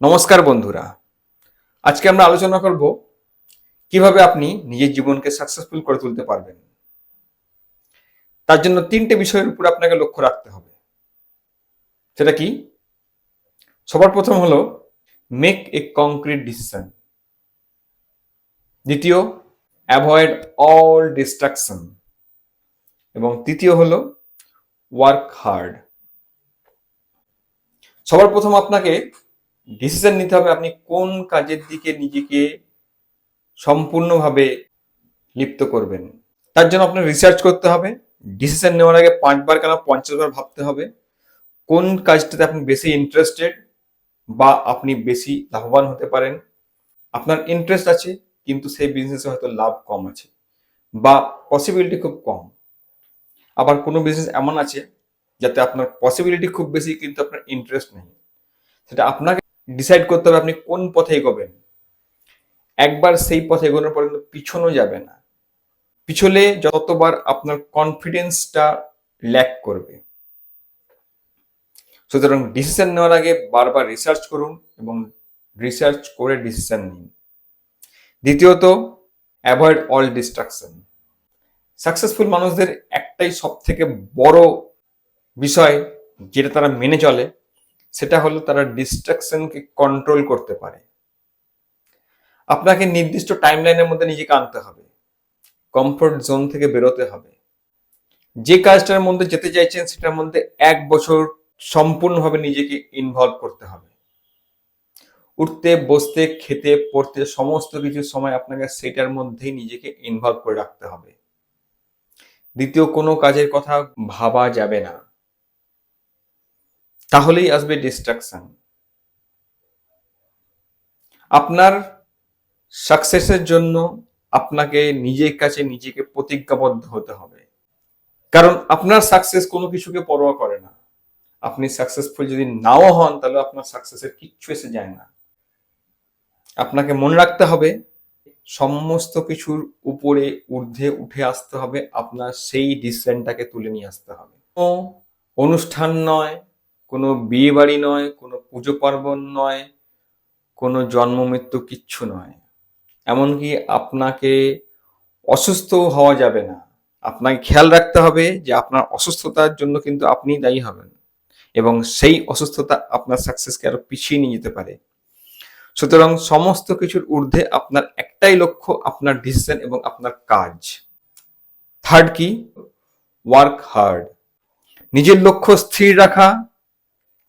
নমস্কার বন্ধুরা। আজকে আমরা আলোচনা করব কীভাবে আপনি নিজের জীবনকে সাকসেসফুল করে তুলতে পারবেন। তার জন্য তিনটে বিষয়ের উপর আপনাকে লক্ষ্য রাখতে হবে। সেটা কি? সবার প্রথম হলো মেক এ কংক্রিট ডিসিশন দ্বিতীয় অ্যাভয়েড অল ডিস্ট্রাকশন এবং তৃতীয় হলো ওয়ার্ক হার্ড সবার প্রথম আপনাকে ডিসিশন নিতে হবে আপনি কোন কাজের দিকে নিজেকে সম্পূর্ণভাবে লিপ্ত করবেন। তার জন্য আপনার রিসার্চ করতে হবে। ডিসিশন নেওয়ার আগে পাঁচবার কেন পঞ্চাশ বার ভাবতে হবে। কোন কাজটাতে আপনি বেশি ইন্টারেস্টেড বা আপনি বেশি লাভবান হতে পারেন। আপনার ইন্টারেস্ট আছে, কিন্তু সেই বিজনেসে হয়তো লাভ কম আছে বা পসিবিলিটি খুব কম। আবার কোনো বিজনেস এমন আছে, যাতে আপনার পসিবিলিটি খুব বেশি, কিন্তু আপনার ইন্টারেস্ট নেই। সেটা আপনাকে ডিসাইড করতে হবে আপনি কোন পথে এগোবেন। একবার সেই পথে এগোনোর পর কিন্তু পিছনও যাবে না। পিছলে যতবার আপনার কনফিডেন্সটা ল্যাক করবে। সুতরাং ডিসিশন নেওয়ার আগে বারবার রিসার্চ করুন এবং রিসার্চ করে ডিসিশন নিন। দ্বিতীয়ত অ্যাভয়েড অল ডিস্ট্রাকশন সাকসেসফুল মানুষদের একটাই সব থেকে বড় বিষয় যেটা তারা মেনে চলে সেটা হলো তারা ডিস্ট্রাকশনকে কন্ট্রোল করতে পারে। আপনাকে নির্দিষ্ট টাইমলাইনের মধ্যে নিজেকে আনতে হবে। কমফোর্ট জোন থেকে বেরোতে হবে। যে কাজটার মধ্যে যেতে চাইছেন সেটার মধ্যে এক বছর সম্পূর্ণভাবে নিজেকে ইনভলভ করতে হবে। উঠতে, বসতে, খেতে, পড়তে সমস্ত কিছু সময় আপনাকে সেটার মধ্যেই নিজেকে ইনভলভ করে রাখতে হবে। দ্বিতীয় কোনো কাজের কথা ভাবা যাবে না। তাহলেই আসবে ডিস্ট্রাকশন আপনার সাকসেসের জন্য আপনাকে নিজের কাছে নিজেকে প্রতিজ্ঞাবদ্ধ হতে হবে। কারণ আপনার সাকসেস কোনো কিছুকে পরোয়া করে না। আপনি সাকসেসফুল যদি নাও হন, তাহলে আপনার সাকসেসের কিচ্ছু এসে যায় না। আপনাকে মনে রাখতে হবে, সমস্ত কিছুর উপরে ঊর্ধ্বে উঠে আসতে হবে, আপনার সেই ডিসিশনটাকে তুলে নিয়ে আসতে হবে। অনুষ্ঠান নয় কোনো বিয়ে বাড়ি নয়, কোনো পুজো পার্বণ নয়, কোনো জন্ম মৃত্যু কিচ্ছু নয়। এমনকি আপনাকে অসুস্থ হওয়া যাবে না। আপনাকে খেয়াল রাখতে হবে যে আপনার অসুস্থতার জন্য কিন্তু আপনি দায়ী হবেন এবং সেই অসুস্থতা আপনার সাকসেসকে আরও পিছিয়ে নিয়ে যেতে পারে। সুতরাং সমস্ত কিছুর ঊর্ধ্বে আপনার একটাই লক্ষ্য, আপনার ডিসিশন এবং আপনার কাজ। থার্ড কি? ওয়ার্ক হার্ড নিজের লক্ষ্য স্থির রাখা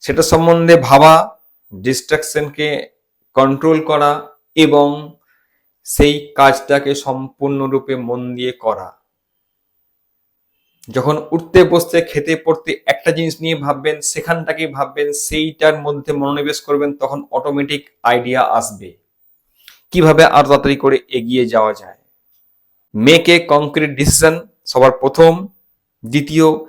সেটা সম্বন্ধে ভাবা ডিস্ট্রাকশনকে কন্ট্রোল করা এবং সেই কাজটাকে সম্পূর্ণরূপে মন দিয়ে করা। যখন উঠতে, বসতে, খেতে, পড়তে একটা জিনিস নিয়ে ভাববেন, সেখানটাকে ভাববেন, সেইটার মধ্যে মনোনিবেশ করবেন, তখন অটোমেটিক আইডিয়া আসবে। কীভাবে আরও তাড়াতাড়ি করে এগিয়ে যাওয়া যায়? মেক কংক্রিট ডিসিশন সবার প্রথম। দ্বিতীয়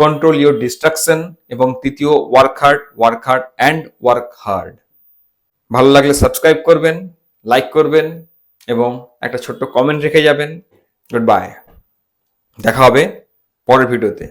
কন্ট্রোল ইউর ডিস্ট্রাকশন এবং তৃতীয় work hard work hard and work hard ভালো লাগলে সাবস্ক্রাইব করবেন লাইক করবেন এবং একটা ছোট্ট কমেন্ট রেখে যাবেন। গুড বাই দেখা হবে পরের ভিডিওতে